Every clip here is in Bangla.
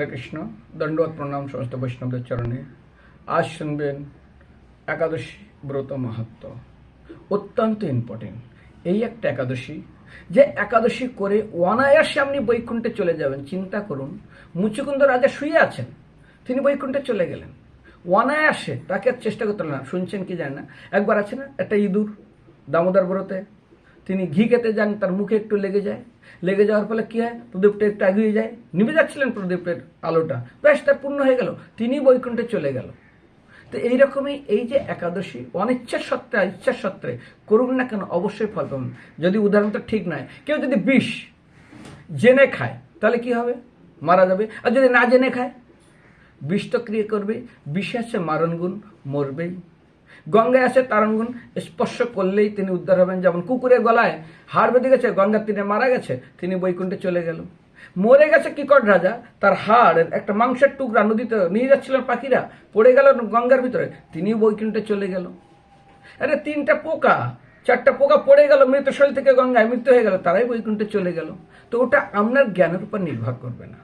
হরে কৃষ্ণ দণ্ডবত প্রণাম সমস্ত বৈষ্ণবদের চরণে। আজ শুনবেন একাদশী ব্রত মাহাত্ম। অত্যন্ত ইম্পর্টেন্ট এই একটা একাদশী যে একাদশী করে অনায়াসে আপনি বৈকুণ্ঠে চলে যাবেন। চিন্তা করুন, মুচুকুন্দ রাজা শুয়ে আছেন, তিনি বৈকুণ্ঠে চলে গেলেন। অনায়াসে তাকে চেষ্টা করতে না। শুনছেন কি জানি না? একবার আছে না, একটা ইঁদুর, দামোদর ব্রতে। তিনি ঘি খেতে যান, তার মুখে একটু লেগে যায়। লেগে যাওয়ার ফলে কি হয়? প্রদীপটা একটু এগিয়ে যায়। নিভে যাচ্ছিলেন প্রদীপের আলোটা। ব্যাস, তার পূর্ণ হয়ে গেল। তিনি বৈকুণ্ঠে চলে গেল। তো এইরকমই এই যে একাদশী, অনিচ্ছার সত্ত্বে, ইচ্ছার সত্ত্বে, করুন না কেন অবশ্যই ফল পাবেন। যদি উদাহরণটা ঠিক নয়। কেউ যদি বিষ জেনে খায়, তাহলে কি হবে? মারা যাবে। আর যদি না জেনে খায়, বিষ তো ক্রিয়ে করবে বিষে আছে মারণগুণ মরবেই। গঙ্গায় আছে তারণগুণ স্পর্শ করলেই তিনি উদ্ধার হবেন। যেমন কুকুরের গলায় হাড় বেঁধে গেছে গঙ্গার তীরে মারা গেছে, তিনি বৈকুণ্ঠে চলে গেল। মরে গেছে কিকট রাজা? তার হাড়ের একটা মাংসের টুকরা নদীতে নিয়ে যাচ্ছিলেন পাখিরা, পড়ে গেল গঙ্গার ভিতরে তিনি বৈকুণ্ঠে চলে গেল। আরে, তিনটা পোকা, চারটা পোকা পড়ে গেল মৃত থেকে গঙ্গায় মৃত্যু হয়ে গেল, তারাই বৈকুণ্ঠে চলে গেল। তো ওটা আপনার জ্ঞানের উপর নির্ভর করবে না।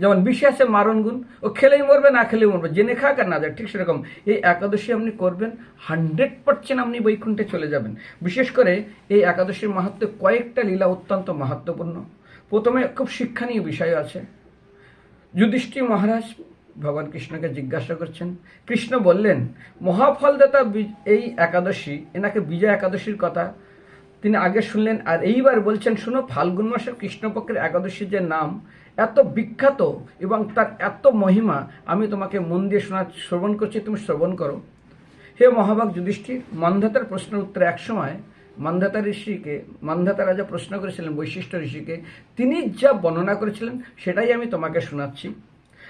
যেমন বিষে আছে মারণ গুণ, ও খেলেই মরবে, না খেলেই মরবে, জেনে খাক আর না যায় ঠিক সেরকম। এই একাদশী আপনি করবেন, হান্ড্রেড পার্সেন্ট আপনি বৈকুণ্ঠে চলে যাবেন। বিশেষ করে এই একাদশীর মাহাত্ম কয়েকটা লীলা অত্যন্ত মাহাত্মপূর্ণ প্রথমে খুব শিক্ষণীয় বিষয় আছে। যুধিষ্ঠির মহারাজ ভগবান কৃষ্ণকে জিজ্ঞাসা করছেন, কৃষ্ণ বললেন, মহাফলদাতা এই একাদশী, এনাকে বিজয় একাদশীর কথা তিনি আগে শুনলেন, আর এইবার বলছেন, শুনো, ফাল্গুন মাসের কৃষ্ণপক্ষের একাদশীর যে নাম এত বিখ্যাত এবং তার এত মহিমা, আমি তোমাকে মন দিয়ে শোনা শ্রবণ করছি, তুমি শ্রবণ করো। হে মহাভাগ যুধিষ্ঠির, মান্ধাতার প্রশ্নের উত্তরে একসময় মান্ধাতা ঋষিকে, মান্ধাতা রাজা প্রশ্ন করেছিলেন, বৈশিষ্ট্য ঋষিকে, তিনি যা বর্ণনা করেছিলেন, সেটাই আমি তোমাকে শোনাচ্ছি।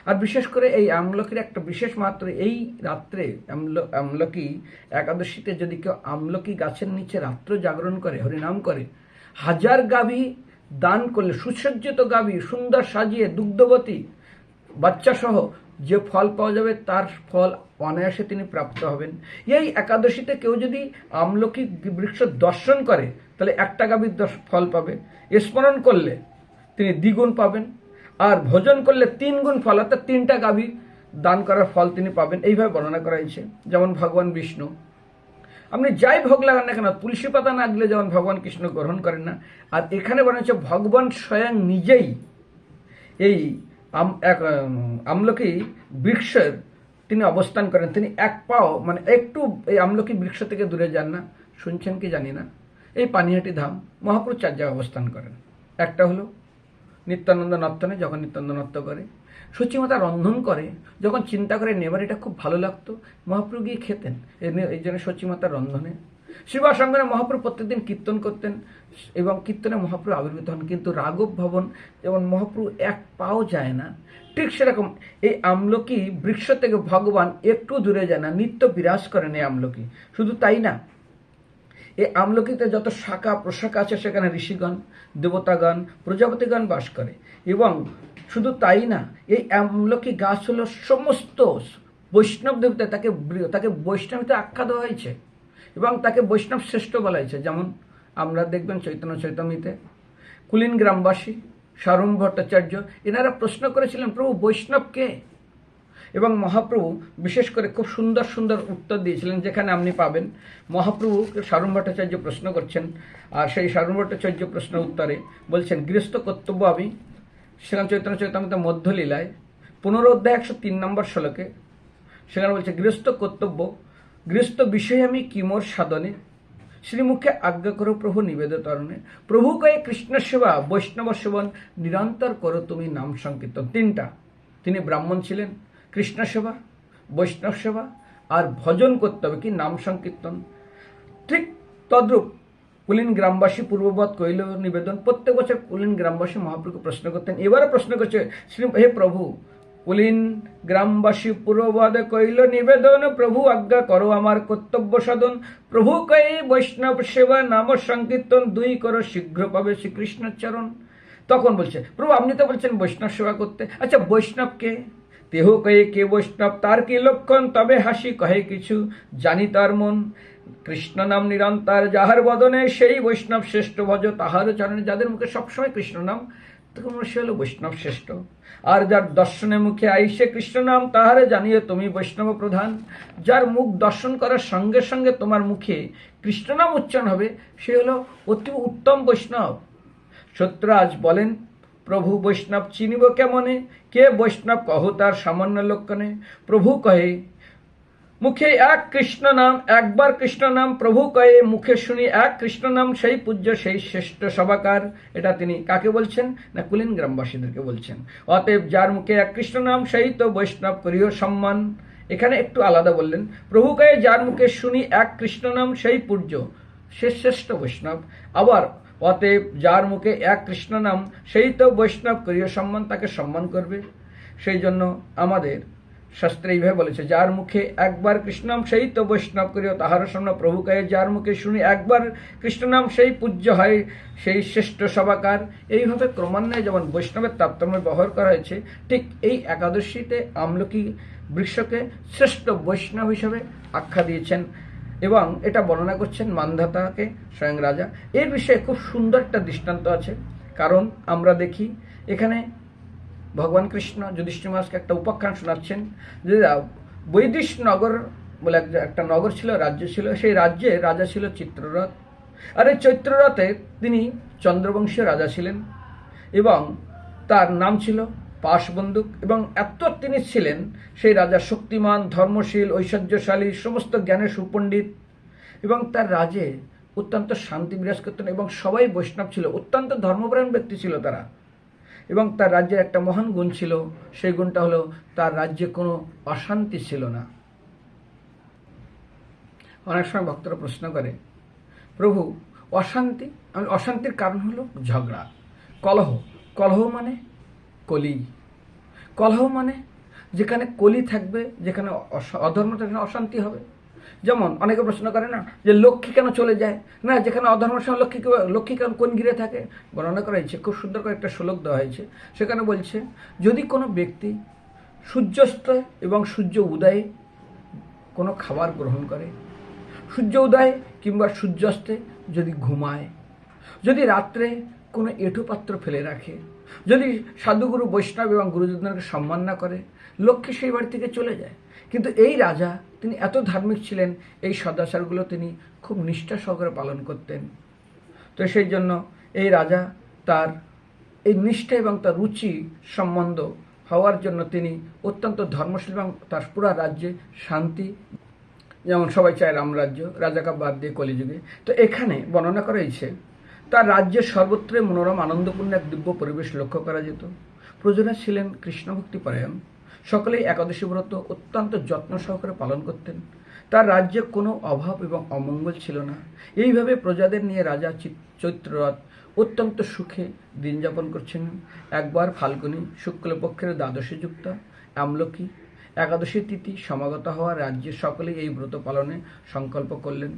আর বিশেষ করে এই আমলকির একটা বিশেষ মাত্র, এই রাত্রে আমল, আমলকি একাদশীতে যদি কেউ আমলকি গাছের নিচে রাত্র জাগরণ করে, হরিনাম করে, হাজার গাভী দান করলে সুসজ্জিত গাভী সুন্দর সাজিয়ে দুগ্ধবতী বাচ্চা সহ যে ফল পাওয়া যাবে তার ফল অনায়াসে তিনি প্রাপ্ত হবেন। এই একাদশীতে কেউ যদি আমলকি বৃক্ষ দর্শন করে, তাহলে একটা গাভীর ফল পাবে। স্মরণ করলে তিনি দ্বিগুণ পাবেন আর ভোজন করলে তিন গুণ ফল, অর্থাৎ তিনটা গাভী দান করার ফল তিনি পাবেন। এইভাবে বর্ণনা করা হয়েছে। যেমন ভগবান বিষ্ণু আপনি যাই ভোগ লাগান না কেন, তুলসী পাতা না দিলে যেমন ভগবান কৃষ্ণ গ্রহণ করেন না, আর এখানে বলা হচ্ছে ভগবান স্বয়ং নিজেই এই এক আমলকি বৃক্ষের তিনি অবস্থান করেন। তিনি এক পাও মানে একটু এই আমলকি বৃক্ষ থেকে দূরে যান না, শুনছেন কি জানি না। এই পানিহাটি ধাম মহাপুরুষ চার অবস্থান করেন। একটা হলো নিত্যানন্দ নর্তনে যখন নিত্যানন্দ নর্ত করে। সচিমাতা রন্ধন করে, যখন চিন্তা করে নেবার এটা খুব ভালো লাগতো, মহাপ্রভু গিয়ে খেতেন। এই জন্য সচিমাতার রন্ধনে। শিবাসঙ্গনে মহাপ্রভু প্রত্যেকদিন কীর্তন করতেন, এবং কীর্তনে মহাপ্রভু আবির্ভূত হন। কিন্তু রাঘব ভবন যেমন মহাপ্রভু এক পাও যায় না, ঠিক সেরকম এই আমলকি বৃক্ষ থেকে ভগবান একটু দূরে যায় না, নিত্য বিরাজ করেন এই আমলকি। শুধু তাই না এই আমলকিতে যত শাখা, প্রশাখা আছে, সেখানে ঋষিগণ, দেবতাগণ, প্রজাপতিগণ বাস করে। এবং শুধু তাই না, এই আমলকি গাছ হলো সমস্ত বৈষ্ণব দেবতা তাকে তাকে বৈষ্ণবীতে আখ্যা দেওয়া হয়েছে। এবং তাকে বৈষ্ণব শ্রেষ্ঠ বলা হয়েছে। যেমন আমরা দেখবেন চৈতন্য চৈতন্যতে কুলিন গ্রামবাসী, সারুম ভট্টাচার্য, এনারা প্রশ্ন করেছিলেন, প্রভু, বৈষ্ণব কে? এবং মহাপ্রভু বিশেষ করে খুব সুন্দর সুন্দর উত্তর দিয়েছিলেন, যেখানে আপনি পাবেন। মহাপ্রভু সারুণ ভট্টাচার্য প্রশ্ন করছেন, আর সেই সারুণ ভট্টাচার্য প্রশ্ন উত্তরে বলছেন, গৃহস্থ কর্তব্য আমি। সেখানে চৈতন্য চৈতন্যতে মধ্যলীলায় পনেরো অধ্যায় একশো তিন নম্বর শ্লোকে সেখানে বলছে, গৃহস্থ কর্তব্য, গৃহস্থ বিষয়ে আমি কিমোর সাধনে? শ্রীমুখে আজ্ঞা করো প্রভু নিবেদতরণে প্রভু কয়ে কৃষ্ণ সেবা, বৈষ্ণব সেবন নিরন্তর করো তুমি নাম সংকীর্তন। তিনটা। তিনি ব্রাহ্মণ ছিলেন কৃষ্ণ সেবা, বৈষ্ণব সেবা আর ভজন করতে হবে। কি নাম সংকীর্তন? ঠিক তদ্রূপ কুলিন গ্রামবাসী পূর্ববৎ কইল নিবেদন, প্রত্যেক বছর কুলিন গ্রামবাসী মহাপ্রভুকে প্রশ্ন করতেন। এবারে প্রশ্ন করছে, শ্রী, হে প্রভু, কুলিন গ্রামবাসী পূর্ববদ কইল নিবেদন, প্রভু আজ্ঞা করো আমার কর্তব্য সাধন। প্রভু কয়ে, বৈষ্ণব সেবা নাম সংকীর্তন, দুই করো শীঘ্র পাবে শ্রীকৃষ্ণের চরণ। তখন বলছে, প্রভু, আপনি তো বলছেন বৈষ্ণব সেবা করতে। আচ্ছা বৈষ্ণব দেহ কয়ে কে বৈষ্ণব, তার কি লক্ষণ? তবে হাসি কহে কিছু, জানি তার মন। কৃষ্ণ নাম নিরন্তর, যাহার বদনে সেই বৈষ্ণব শ্রেষ্ঠ ভজ, তাহার চরণে যাদের মুখে সবসময় কৃষ্ণ নাম, তখন সে হলো বৈষ্ণব শ্রেষ্ঠ। আর যার দর্শনে মুখে আইসে কৃষ্ণ নাম, তাহারে জানিয়ে তুমি বৈষ্ণব প্রধান। যার মুখ দর্শন করার সঙ্গে সঙ্গে তোমার মুখে কৃষ্ণ নাম উচ্চারণ হবে, সে হলো অতি উত্তম বৈষ্ণব। সত্যরাজ বলেন প্রভু বৈষ্ণব চিনিব কেমনে? কে বৈষ্ণব কহ তার সামান্য লক্ষণে? প্রভু কহে, মুখে এক কৃষ্ণ নাম, একবার কৃষ্ণ নাম, প্রভু কয়ে, মুখে শুনি এক কৃষ্ণ নাম, সেই পূজ্য, সেই শ্রেষ্ঠ সভাকার। এটা তিনি কাকে বলছেন? না কুলিন গ্রামবাসীদেরকে বলছেন। অতএব যার মুখে এক কৃষ্ণ নাম, সেই তো বৈষ্ণব করিও সম্মান। এখানে একটু আলাদা বললেন, প্রভু কয়ে, যার মুখে শুনি এক কৃষ্ণ নাম, সেই পূজ্য, সে শ্রেষ্ঠ বৈষ্ণব। আবার অতএব যার মুখে এক কৃষ্ণ নাম, সেই তো বৈষ্ণব করিও সম্মান তাকে সম্মান করবে। সেই জন্য আমাদের শাস্ত্রে এইভাবে বলেছে, যার মুখে একবার কৃষ্ণনাম সেই তো বৈষ্ণব করিও তাহার সামনে প্রভু কয়ে যার মুখে শুনি একবার কৃষ্ণনাম সেই পূজ্য হয়, সেই শ্রেষ্ঠ সভাকার। এইভাবে ক্রমান্বয়ে যেমন বৈষ্ণবের তারতম্য ব্যবহার করা হয়েছে, ঠিক এই একাদশীতে আমলকি বৃক্ষকে শ্রেষ্ঠ বৈষ্ণব হিসেবে আখ্যা দিয়েছেন। এবং এটা বর্ণনা করছেন মান্ধাতাকে স্বয়ং রাজা। এর বিষয়ে খুব সুন্দর একটা দৃষ্টান্ত আছে, কারণ আমরা দেখি এখানে ভগবান কৃষ্ণ যুধিষ্ঠির মহারাজকে একটা উপাখ্যান শোনাচ্ছেন, যে বৈদিশ নগর বলে একটা নগর ছিল, রাজ্য ছিল, সেই রাজ্যে রাজা ছিল চিত্ররথ। আর এই চৈত্ররথে তিনি চন্দ্রবংশীয় রাজা ছিলেন এবং তার নাম ছিল পাশবন্দুক এবং এত তিনি ছিলেন, সেই রাজা শক্তিমান, ধর্মশীল, ঐশ্বর্যশালী, সমস্ত জ্ঞানের সুপণ্ডিত এবং তার রাজে অত্যন্ত শান্তি বিরাজ করতেন এবং সবাই বৈষ্ণব ছিল, অত্যন্ত ধর্মপ্রাণ ব্যক্তি ছিল তারা। এবং তার রাজ্যের একটা মহান গুণ ছিল, সেই গুণটা হলো তার রাজ্যে কোনো অশান্তি ছিল না। অনেক সময় ভক্তরা প্রশ্ন করে, প্রভু, অশান্তি? অশান্তির কারণ হলো ঝগড়া। কলহ কলহ মানে কলি। কলহ মানে যেখানে কলি থাকবে, যেখানে অধর্ম থাকবে অশান্তি হবে। যেমন অনেকে প্রশ্ন করে না যে লক্ষ্মী কেন চলে যায়? না, যেখানে অধর্ম সময় লক্ষ্মী লক্ষ্মী কেন কোন গিরে থাকে? বর্ণনা করা হয়েছে খুব সুন্দর করে একটা শ্লোক দেওয়া হয়েছে। সেখানে বলছে, যদি কোনো ব্যক্তি সূর্যাস্ত এবং সূর্য উদয়ে কোনো খাবার গ্রহণ করে, সূর্য উদয় কিংবা সূর্যাস্তে যদি ঘুমায়, যদি রাত্রে কোনো এঁঠো পাত্র ফেলে রাখে যদি সাধুগুরু বৈষ্ণব এবং গুরুজনকে সম্মান না করে, লক্ষ্মী সেই বাড়ি থেকে চলে যায়। কিন্তু এই রাজা, তিনি এত ধার্মিক ছিলেন, এই সদাচারগুলো তিনি খুব নিষ্ঠা সহকারে পালন করতেন। তো সেই জন্য এই রাজা তার এই নিষ্ঠা এবং তার রুচি সম্বন্ধ হওয়ার জন্য তিনি অত্যন্ত ধর্মশীল এবং তার পুরা রাজ্যে শান্তি, যেমন সবাই চায় রামরাজ্য রাজাকা বাদ দিয়ে কলিযুগে। তো এখানে বর্ণনা করা হয়েছে তার রাজ্যের সর্বত্রে মনোরম, আনন্দপূর্ণ এক দিব্য পরিবেশ লক্ষ্য করা যেত। প্রজরা ছিলেন কৃষ্ণভক্তি পরায়ণ। সকলেই একাদশী ব্রত অত্যন্ত যত্ন সহকারে পালন করতেন। তার রাজ্যে কোনো অভাব এবং অমঙ্গল ছিল না। এইভাবে প্রজাদের নিয়ে রাজা চৈত্ররথ অত্যন্ত সুখে দিন যাপন করছিলেন। একবার ফাল্গুনী শুক্লপক্ষের দ্বাদশী যুক্ত আমলকি একাদশী তিথি সমাগত হওয়া রাজ্যের সকলেই এই ব্রত পালনে সংকল্প করলেন।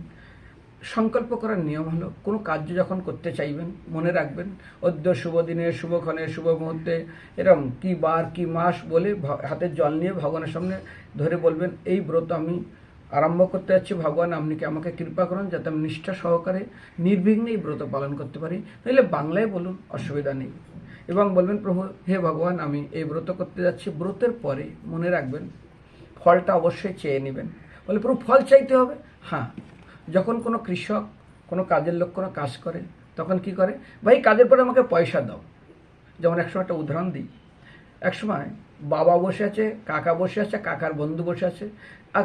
সংকল্প করার নিয়ম হলো, কোনো কার্য যখন করতে চাইবেন, মনে রাখবেন, অদ্য শুভ দিনে শুভক্ষণে শুভ মুহূর্তে, এরম কি বার, কি মাস বলে হাতে জল নিয়ে ভগবানের সামনে ধরে বলবেন, এই ব্রত আমি আরম্ভ করতে যাচ্ছি, ভগবান আপনি কি আমাকে কৃপা করুন যাতে আমি নিষ্ঠা সহকারে নির্বিঘ্নে এই ব্রত পালন করতে পারি? নইলে বাংলায় বলুন, অসুবিধা নেই। এবং বলবেন, প্রভু, হে ভগবান, আমি এই ব্রত করতে যাচ্ছি। ব্রতের পরে মনে রাখবেন, ফলটা অবশ্যই চেয়ে নেবেন। বলে, প্রভু, ফল চাইতে হবে? হ্যাঁ। যখন কোনো কৃষক কোনো কাজের লোক কোনো কাজ করে, তখন কি করে? ভাই, কাজের পরে আমাকে পয়সা দাও। যেমন একসময় একটা উদাহরণ দিই। একসময় বাবা বসে আছে, কাকা বসে আছে, কাকার বন্ধু বসে আছে, আর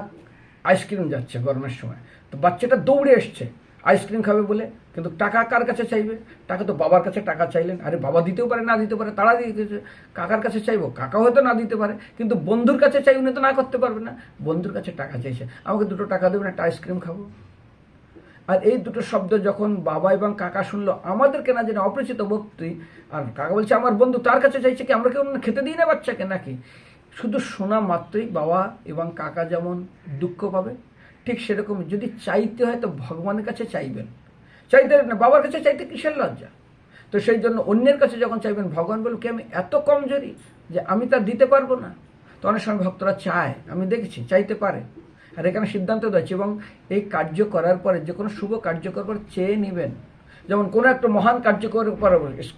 আইসক্রিম যাচ্ছে গরমের সময়। তো বাচ্চাটা দৌড়ে এসছে, আইসক্রিম খাবে বলে, কিন্তু টাকা কার কাছে চাইবে? টাকা তো বাবার কাছে টাকা চাইলেন। আরে, বাবা দিতেও পারে, না দিতে পারে, তারা দিতে কাকার কাছে চাইব কাকা হয়তো না দিতে পারে, কিন্তু বন্ধুর কাছে চাই, উনি তো না করতে পারবে না। বন্ধুর কাছে টাকা চাইছে, আমাকে দুটো টাকা দেবেন, একটা আইসক্রিম খাব। আর এই দুটো শব্দ যখন বাবা এবং কাকা শুনলো, আমাদের কেনা যেন অপরিচিত ব্যক্তি। আর কাকা বলছে, আমার বন্ধু তার কাছে চাইছে কি আমরা কেউ খেতে দিই না বাচ্চাকে নাকি? শুধু শোনা মাত্রই বাবা এবং কাকা যেমন দুঃখ পাবে, ঠিক সেরকম যদি চাইতে হয় তো ভগবানের কাছে চাইবেন। চাইতে না, বাবার কাছে চাইতে কিসের লজ্জা? তো সেই জন্য অন্যের কাছে যখন চাইবেন, ভগবান বলবে কি আমি এত কমজোরি যে আমি তা দিতে পারব না? তো অনেক সময় ভক্তরা চায়, আমি দেখেছি, চাইতে পারে। আর এখানে সিদ্ধান্ত দিয়েছে এবং এই কার্য করার পরে যে কোনো শুভ কার্যকর করে চেয়ে নেবেন। যেমন কোনো একটা মহান কার্যকর পর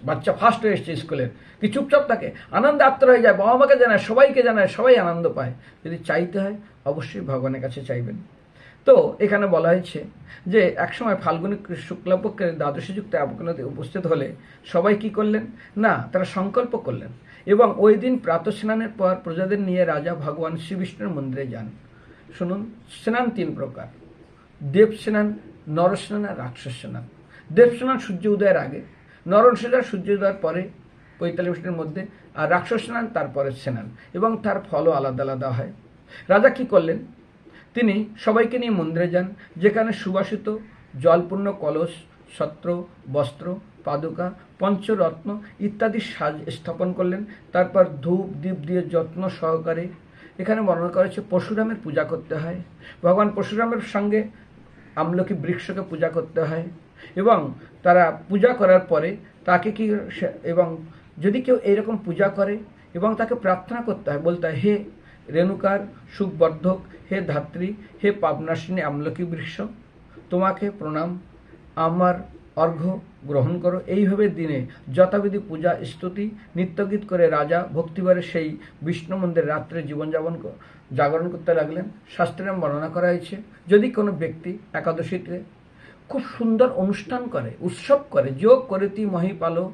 বাচ্চা ফার্স্ট হয়ে এসছে স্কুলের কি চুপচাপ থাকে? আনন্দে আত্মর হয়ে যায়, বাবা মাকে জানায়, সবাইকে জানায়, সবাই আনন্দ পায়। যদি চাইতে হয়, অবশ্যই ভগবানের কাছে চাইবেন। তো এখানে বলা হয়েছে যে একসময় ফাল্গুনী শুক্লাপক্ষের দ্বাদশী যুক্ত অবকনতে উপস্থিত হলে সবাই কি করলেন? না, তারা সংকল্প করলেন এবং ওই দিন প্রাতঃ স্নানের পর প্রজাদের নিয়ে রাজা ভগবান শ্রীবিষ্ণুর মন্দিরে যান। শুনুন, স্নান তিন প্রকার। দেব স্নান, নর স্নান আর রাক্ষস স্নান। দেব স্নান সূর্য উদয়ের আগে নর স্নান সূর্য উদয়ের পরে, পঁয়তাল্লিশ মিনিটের মধ্যে, আর রাক্ষস স্নান তারপরে স্নান, এবং তার ফলও আলাদা আলাদা হয়। রাজা কি করলেন? তিনি সবাইকে নিয়ে মন্দিরে যান, যেখানে সুবাসিত, জলপূর্ণ কলস, ছত্র, বস্ত্র, পাদুকা, পঞ্চরত্ন ইত্যাদি সাজ স্থাপন করলেন। তারপর ধূপ, দীপ দিয়ে যত্ন সহকারে এখানে বর্ণনা করা হচ্ছে পরশুরামের পূজা করতে হয়। ভগবান পরশুরামের সঙ্গে আমলকি বৃক্ষকে পূজা করতে হয় এবং তারা পূজা করার পরে তাকে কি এবং যদি কেউ এইরকম পূজা করে এবং তাকে প্রার্থনা করতে হয়, বলতে হয়, হে রেণুকার সুখবর্ধক, হে ধাত্রী, হে পাবনাশিনী আমলকি বৃক্ষ, তোমাকে প্রণাম আমার অর্ঘ্য গ্রহণ করো। এইভাবে দিনে যথাবিধি পূজা, স্তুতি, নিত্যগীত করে রাজা ভক্তিবারে সেই বিষ্ণু মন্দিরে রাত্রে জীবনযাপন জাগরণ করতে লাগলেন। শাস্ত্রে বর্ণনা করা হয়েছে, যদি কোনো ব্যক্তি একাদশীতে খুব সুন্দর অনুষ্ঠান করে, উৎসব করে, যোগ করে করেতি মহিপালো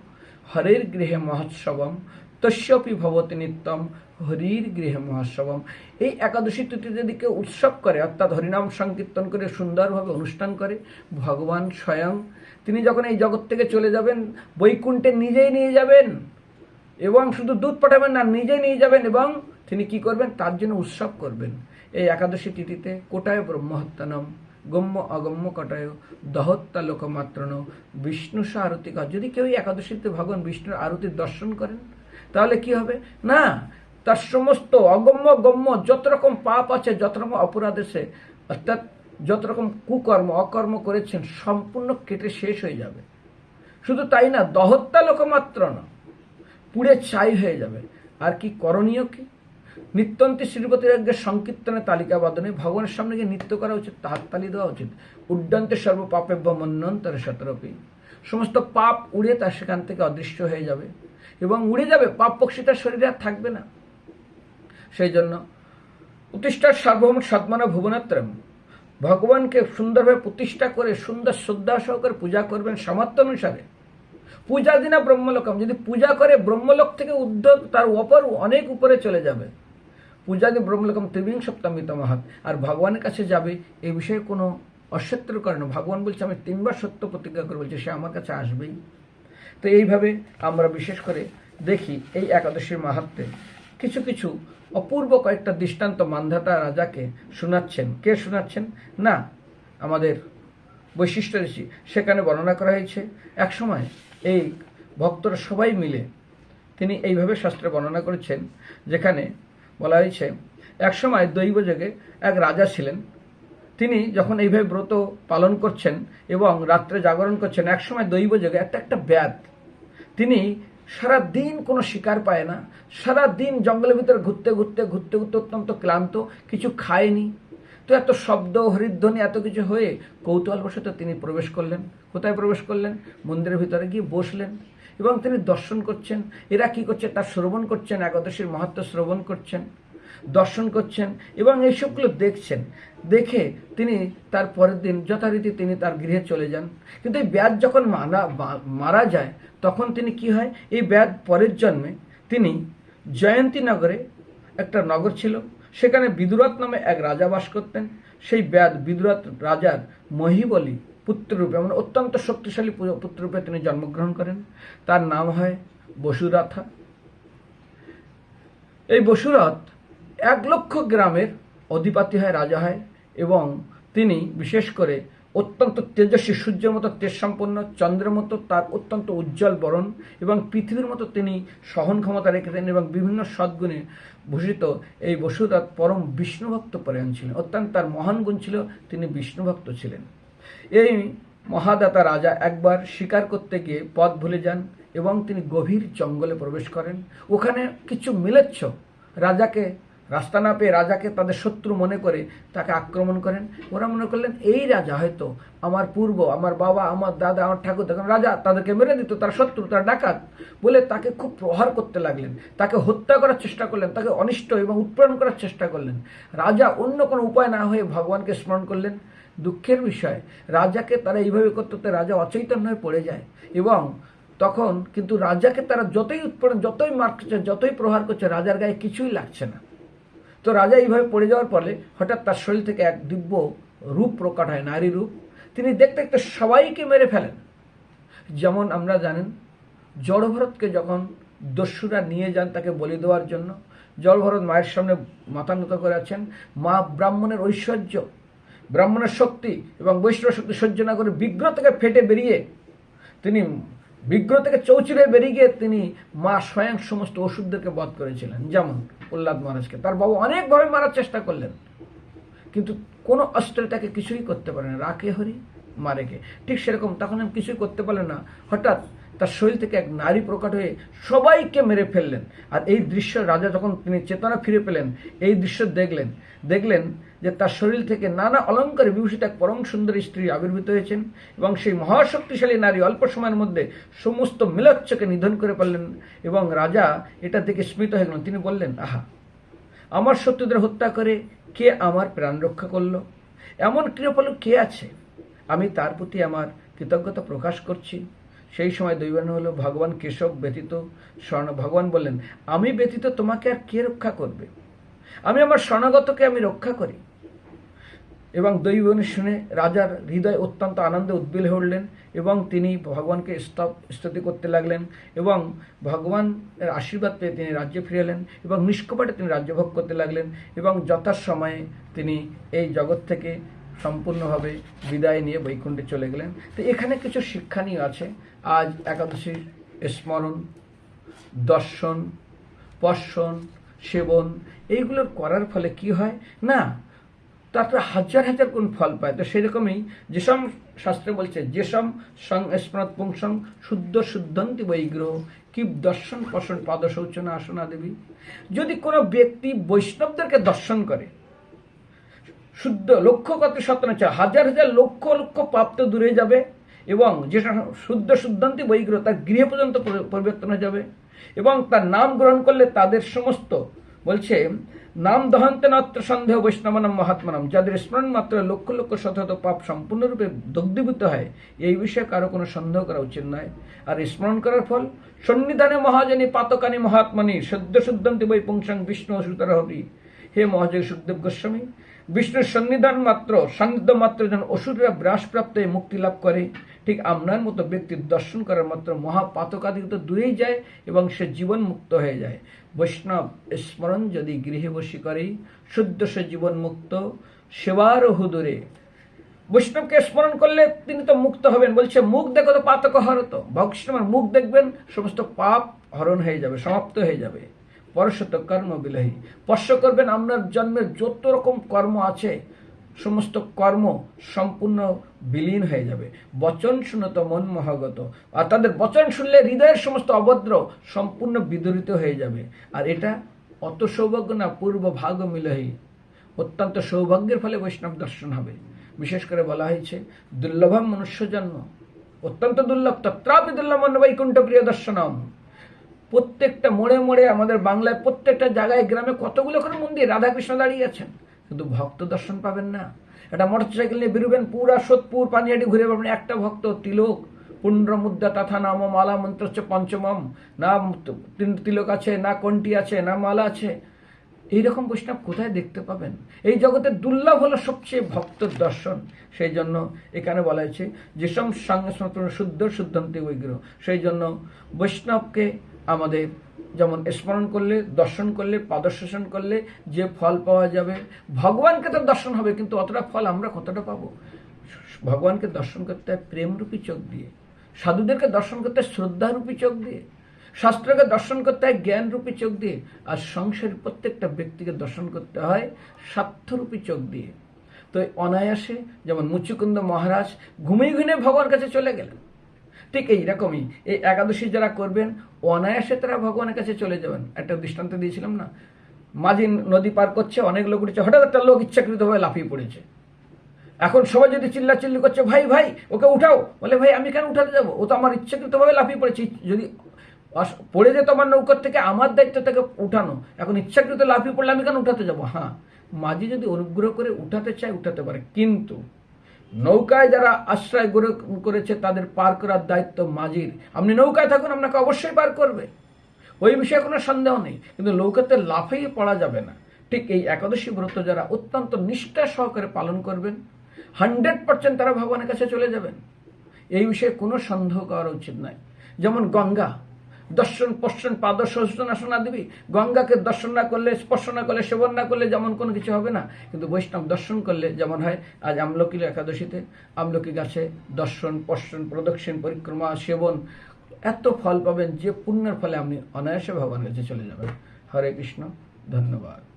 হরের গৃহে মহোৎসবম তস্যপি ভবতি নিত্যম, হরির গৃহে মহোৎসবম এই একাদশী তিথিতে যদি কেউ উৎসব করে, অর্থাৎ হরিনাম সংকীর্তন করে, সুন্দরভাবে অনুষ্ঠান করে, ভগবান স্বয়ং। তিনি যখন এই জগৎ থেকে চলে যাবেন, বৈকুণ্ঠে নিজেই নিয়ে যাবেন এবং শুধু দুধ পাঠাবেন না, নিজেই নিয়ে যাবেন এবং তিনি কি করবেন? তার জন্য উৎসব করবেন। এই একাদশী তিথিতে কোটায় ব্রহ্মহত্যানম, গম্য অগম্য কটায় দহত্তা লোকমাত্রণ বিষ্ণু আরতি যদি কেউ একাদশীতে ভগবান বিষ্ণুর আরতির দর্শন করেন তাহলে কি হবে? না, তার সমস্ত অগম্য গম্য যত রকম পাপ আছে, যত রকম অপরাধ আছে, অর্থাৎ যত রকম কুকর্ম, অকর্ম করেছেন, সম্পূর্ণ কেটে শেষ হয়ে যাবে। শুধু তাই না, দহত্যা লোকমাত্র না, পুড়ে ছাই হয়ে যাবে। আর কি করণীয় কি? নিত্যন্তি শ্রীপতির আগে সংকীর্তনের তালিকা বাদনে ভগবানের সামনে গিয়ে নৃত্য করা উচিত, তাহার তালি দেওয়া উচিত। উড্ডন্তে সর্বপাপেব্য মন্যন্তরে শতরপি। সমস্ত পাপ উড়ে তার সেখান থেকে অদৃশ্য হয়ে যাবে। এবং উড়ে যাবে, পাপ পক্ষী তার শরীরে আর থাকবে না। সেই জন্য প্রতিষ্ঠার সার্বভৌম সদ্মানা ভুবনাত্রম ভগবানকে সুন্দরভাবে প্রতিষ্ঠা করে সুন্দর শ্রদ্ধা সহকারে পূজা করবেন সামর্থ্য অনুসারে। পূজা দিনা ব্রহ্মলোকম, যদি পূজা করে ব্রহ্মলোক থেকে উদ্ধব, তার অপর অনেক উপরে চলে যাবে। পূজা দিয়ে ব্রহ্মলোকম ত্রিবিং সপ্তমিত মহাত। আর ভগবানের কাছে যাবে এই বিষয়ে কোনো অসত্যের কারণে ভগবান বলছে, আমি তিনবার সত্য প্রতিজ্ঞা করে বলছি, সে আমার কাছে আসবেই। তো এইভাবে আমরা বিশেষ করে দেখি এই একাদশীর মাহাত্মে। কিছু কিছু অপূর্ব কয়েকটা দৃষ্টান্ত মান্ধাতা রাজাকে শোনাচ্ছেন। কে শোনাচ্ছেন? না, আমাদের বৈশিষ্ট্য ঋষি সেখানে বর্ণনা করা হয়েছে, একসময় এই ভক্তরা সবাই মিলে তিনি এইভাবে শাস্ত্রে বর্ণনা করেছেন, যেখানে বলা হয়েছে, একসময় দৈবযোগে এক রাজা ছিলেন। তিনি যখন এইভাবে ব্রত পালন করছেন এবং রাত্রে জাগরণ করছেন, একসময় দৈবযোগে একটা একটা ব্যাধ তিনি সারা দিন কোনো শিকার পায় না সারা দিন জঙ্গলের ভিতরে ঘুরতে ঘুরতে ঘুরতে ঘুরতে অত্যন্ত ক্লান্ত, কিছু খায়নি। তো এত শব্দ, হরিধ্বনি, এত কিছু হয়ে কৌতূহলবশত তিনি প্রবেশ করলেন। কোথায় প্রবেশ করলেন? মন্দিরের ভিতরে গিয়ে বসলেন এবং তিনি দর্শন করছেন। এরা কি করছে? তার শ্রবণ করছেন, একাদশীর মাহাত্ম শ্রবণ করছেন। দর্শন করছেন এবং এইসবগুলো দেখছেন। দেখে তিনি তার পরের দিন যথারীতি তিনি তার গৃহে চলে যান। কিন্তু এই ব্যাধ যখন মারা মারা যায়, তখন তিনি কি হয়? এই ব্যাধ পরের জন্মে তিনি জয়ন্তীনগরে একটা নগর ছিল। সেখানে বিদুরথ নামে এক রাজা বাস করতেন। সেই ব্যাধ বিদুরথ রাজার মহিবলী পুত্ররূপে মানে অত্যন্ত শক্তিশালী পুত্ররূপে তিনি জন্মগ্রহণ করেন। তার নাম হয় বসুরাথা। এই বসুরথ এক লক্ষ গ্রামের অধিপতি হয়, রাজা হয় এবং তিনি বিশেষ করে অত্যন্ত তেজস্বী, সূর্যের মতো তেজ সম্পন্ন চন্দ্রের মতো তার অত্যন্ত উজ্জ্বল বরণ এবং পৃথিবীর মতো তিনি সহন ক্ষমতা রেখেছেন এবং বিভিন্ন সদ্গুণে ভূষিত এই বসুরথ পরম বিষ্ণুভক্ত পরায়ণ ছিলেন। অত্যন্ত তার মহান গুণ ছিল, তিনি বিষ্ণুভক্ত ছিলেন। এই মহাদাতা রাজা একবার শিকার করতে গিয়ে পথ ভুলে যান এবং তিনি গভীর জঙ্গলে প্রবেশ করেন। ওখানে কিছু মিলেচ্ছ। রাজাকে রাস্তা না পেয়ে রাজাকে তাদের শত্রু মনে করে তাকে আক্রমণ করেন। ওরা মনে করলেন, এই রাজা হয়তো আমার পূর্ব, আমার বাবা, আমার দাদা, আমার ঠাকুর, তখন রাজা তাদেরকে মেরে দিত, তার শত্রু, তার ডাকাত বলে তাকে খুব প্রহার করতে লাগলেন। তাকে হত্যা করার চেষ্টা করলেন, তাকে অনিষ্ট এবং উৎপন্ন করার চেষ্টা করলেন। রাজা অন্য কোনো উপায় না হয়ে ভগবানকে স্মরণ করলেন। দুঃখের বিষয়, রাজাকে তারা এইভাবে করতে রাজা অচৈতন্য হয়ে পড়ে যায় এবং তখন কিন্তু রাজাকে তারা যতই উৎপন্ন যতই মার করছে যতই প্রহার করছে, রাজার গায়ে কিছুই লাগছে না। তো রাজা এইভাবে পড়ে যাওয়ার ফলে হঠাৎ তার শরীর থেকে এক দিব্য রূপ প্রকট হয়, নারী রূপ। তিনি দেখতে দেখতে সবাইকে মেরে ফেলেন। যেমন আমরা জানেন, জড়ভরতকে যখন দস্যুরা নিয়ে যান তাকে বলি দেওয়ার জন্য, জড়ভরত মায়ের সামনে মাথা নত করে আছেন। মা ব্রাহ্মণের ঐশ্বর্য, ব্রাহ্মণের শক্তি এবং বৈষ্ণব শক্তি সহ্য না করে বিগ্রহ থেকে ফেটে বেরিয়ে তিনি বিগ্রহ থেকে চৌচিরে বেরিয়ে গিয়ে তিনি মা স্বয়ং সমস্ত ওষুধদেরকে বধ করেছিলেন। যেমন প্রহ্লাদ মহারাজকে। তার বাবা অনেকভাবে মারার চেষ্টা করলেন। কিন্তু কোনো অস্ত্রে তাকে কিছুই করতে পারে না। রাকে হরি মারেকে ঠিক সেরকম তখন আমি কিছুই করতে পারলেন না। হঠাৎ তার শরীর থেকে এক নারী প্রকট হয়ে সবাইকে মেরে ফেললেন। আর এই দৃশ্য রাজা যখন তিনি চেতনা ফিরে পেলেন, এই দৃশ্য দেখলেন। দেখলেন যে তার শরীর থেকে নানা অলঙ্কারে বিভূষিত এক পরম সুন্দরী স্ত্রী আবির্ভূত হয়েছেন এবং সেই মহাশক্তিশালী নারী অল্প সময়ের মধ্যে সমস্ত মিলচ্ছকে নিধন করে পারলেন এবং রাজা এটা থেকে স্মৃত হয়ে গেলেন। তিনি বললেন, আহা, আমার শত্রুদের হত্যা করে কে আমার প্রাণ রক্ষা করল? এমন কৃপল কে আছে? আমি তার প্রতি আমার কৃতজ্ঞতা প্রকাশ করছি। সেই সময় দৈবান হলো ভগবান কেশব ব্যতীত স্বর্ণ, ভগবান বললেন, আমি ব্যতীত তোমাকে আর কে রক্ষা করবে? আমি আমার স্বর্ণগতকে আমি রক্ষা করি? এবং দৈবনী শুনে রাজার হৃদয় অত্যন্ত আনন্দে উদ্বেল উঠলেন এবং তিনি ভগবানকে স্তুতি করতে লাগলেন এবং ভগবানের আশীর্বাদ পেয়ে তিনি রাজ্যে ফিরে এলেন এবং নিষ্কপটে তিনি রাজ্যভোগ করতে লাগলেন এবং যথাসময়ে তিনি এই জগৎ থেকে সম্পূর্ণভাবে বিদায় নিয়ে বৈকুণ্ঠে চলে গেলেন। তো এখানে কিছু শিক্ষণীয় আছে। আজ একাদশীর স্মরণ, দর্শন পর্শন সেবন, এইগুলো করার ফলে কি হয়? না, তাতে হাজার হাজার কোন ফল পায়। তো সেরকমই যেসব শাস্ত্রে বলছে, যেসব সং স্মরত পুংসং শুদ্ধ শুদ্ধন্তি বৈগ্রহ, কি দর্শন, পশন পাদ শৌচনা আসনা দেবী যদি কোনো ব্যক্তি বৈষ্ণবদেরকে দর্শন করে শুদ্ধ লক্ষ কত চায় হাজার হাজার লক্ষ লক্ষ পাপ তো দূরে যাবে এবং যেটা শুদ্ধ শুদ্ধান্তি বৈগ্রহ তার গৃহ পর্যন্ত পরিবর্তন হয়ে যাবে এবং তার নাম গ্রহণ করলে তাদের সমস্ত, বলছে, নাম দহান্তে নাত্র সন্দেহ বৈষ্ণবানাম মহাত্মানাম, যাদের স্মরণ মাত্র লক্ষ লক্ষ শত পাপ সম্পূর্ণরূপে দগ্ধীভূত হয়, এই বিষয়ে কারও কোনো সন্দেহ করা উচিত নয়। আর স্মরণ করার ফল, সন্নিধানে মহাজনী পাতকানি মহাত্মানী, সদ্য শুদ্ধান্তি বৈ পুংসাং বিষ্ণু সুতরা হে মহাজয় সুখদেব গোস্বামী বিষ্ণুর সন্নিধান মাত্র, সান্নিধ্য মাত্র যেন অসুররা ব্রাসপ্রাপ্ত হয়ে মুক্তি লাভ করে। ঠিক আপনার মতো ব্যক্তির দর্শন করার মাত্র মহাপাতকাদি তো দূরেই যায় এবং সে জীবন মুক্ত হয়ে যায়। বৈষ্ণব স্মরণ যদি গৃহে বসি করে, শুদ্ধ সে জীবন মুক্ত, সেবার হুদুরে। বৈষ্ণবকে স্মরণ করলে তিনি তো মুক্ত হবেন। বলছে, মুখ দেখো তো পাতক হরত বৈষ্ণবের মুখ দেখবেন, সমস্ত পাপ হরণ হয়ে যাবে, সমাপ্ত হয়ে যাবে। পরশত কর্ম বিলাহী। স্পর্শ করবেন আপনার জন্মের যত রকম কর্ম আছে, সমস্ত কর্ম সম্পূর্ণ বিলীন হয়ে যাবে। বচন শুনত মন মহাগত। আর তাদের বচন শুনলে হৃদয়ের সমস্ত অভদ্র সম্পূর্ণ বিদরিত হয়ে যাবে। আর এটা অত সৌভাগ্য না, পূর্ব ভাগ মিলহী। অত্যন্ত সৌভাগ্যের ফলে বৈষ্ণব দর্শন হবে। বিশেষ করে বলা হয়েছে, দুর্লভম মনুষ্য জন্ম। অত্যন্ত দুর্লভ, তত্রাপি দুর্লভ বৈকুণ্ঠ প্রিয় দর্শনম। প্রত্যেকটা মোড়ে মোড়ে আমাদের বাংলায় প্রত্যেকটা জায়গায় গ্রামে কতগুলো করে মন্দির? রাধাকৃষ্ণ দাঁড়িয়ে আছেন। কিন্তু ভক্ত দর্শন পাবেন না। একটা মোটরসাইকেল নিয়ে বেরোবেন, পুরা সোদপুর পানিহাটি ঘুরে পাবেন একটা ভক্ত, তিলক। পুণ্ড মুদ্রা তথা নাম মালা মন্ত্র হচ্ছে পঞ্চমম। না তিলক আছে, না কন্টি আছে, না মালা আছে। এইরকম বৈষ্ণব কোথায় দেখতে পাবেন? এই জগতের দুর্লভ হলো সবচেয়ে ভক্ত দর্শন। সেই জন্য এখানে বলা হয়েছে, যেসব সঙ্গে শুদ্ধ শুদ্ধান্তি বৈগ্রহ সেই জন্য বৈষ্ণবকে আমাদের যেমন স্মরণ করলে, দর্শন করলে পাদশাসন করলে যে ফল পাওয়া যাবে, ভগবানকে তো দর্শন হবে, কিন্তু অতটা ফল আমরা কতটা পাবো? ভগবানকে দর্শন করতে হয় প্রেমরূপী চোখ দিয়ে, সাধুদেরকে দর্শন করতে হয় শ্রদ্ধারূপী চোখ দিয়ে, শাস্ত্রকে দর্শন করতে হয় জ্ঞানরূপী চোখ দিয়ে, আর সংসারের প্রত্যেকটা ব্যক্তিকে দর্শন করতে হয় স্বার্থরূপী চোখ দিয়ে। তো অনায়াসে যেমন মুচুকুন্দ মহারাজ ঘুমিয়ে ঘুমিয়ে ভগবানের কাছে চলে গেলেন। ঠিক এইরকমই। এই একাদশী যারা করবেন, অনায়াসে তারা ভগবানের কাছে চলে যাবেন। একটা দৃষ্টান্ত দিয়েছিলাম না? মাঝি নদী পার করছে, অনেক লোক উঠেছে, হঠাৎ একটা লোক ইচ্ছাকৃতভাবে লাফিয়ে পড়েছে। এখন সবাই যদি চিল্লা চিল্লি করছে, ভাই ভাই, ওকে উঠাও। বলে, ভাই, আমি কেন উঠাতে যাব? ও তো আমার ইচ্ছাকৃতভাবে লাফিয়ে পড়েছে। যদি পড়ে যেত আমার নৌকার থেকে, আমার দায়িত্ব থেকে উঠানো। এখন ইচ্ছাকৃত লাফিয়ে পড়লে আমি কেন উঠাতে যাব? হ্যাঁ মাঝি যদি অনুগ্রহ করে উঠাতে চায়, উঠাতে পারে। কিন্তু নৌকায় যারা আশ্রয় করেছে তাদের পার করার দায়িত্ব মাঝির। আপনি নৌকায় থাকুন, আপনাকে অবশ্যই পার করবে। ওই বিষয়ে কোনো সন্দেহ নেই। কিন্তু নৌকাতে লাফিয়ে পড়া যাবে না। ঠিক এই একাদশী ব্রত যারা অত্যন্ত নিষ্ঠা সহকারে পালন করবেন, হান্ড্রেড পার্সেন্ট তারা ভগবানের কাছে চলে যাবেন। এই বিষয়ে কোনো সন্দেহ করা উচিত নয় যেমন গঙ্গা। দর্শন, পশ্চন সূচনা শোনা দিবি গঙ্গাকে দর্শন না করলে, স্পর্শ না করলে, সেবন না করলে যেমন কোনো কিছু হবে না। কিন্তু বৈষ্ণব দর্শন করলে যেমন হয়, আজ আমলকি একাদশীতে আমলকি গাছে দর্শন, পশ্চন, প্রদক্ষিণ, পরিক্রমা, সেবন এত ফল পাবেন যে পুণ্যের ফলে আপনি অনায়াসে ভগবানের কাছে চলে যাবেন। হরে কৃষ্ণ, ধন্যবাদ।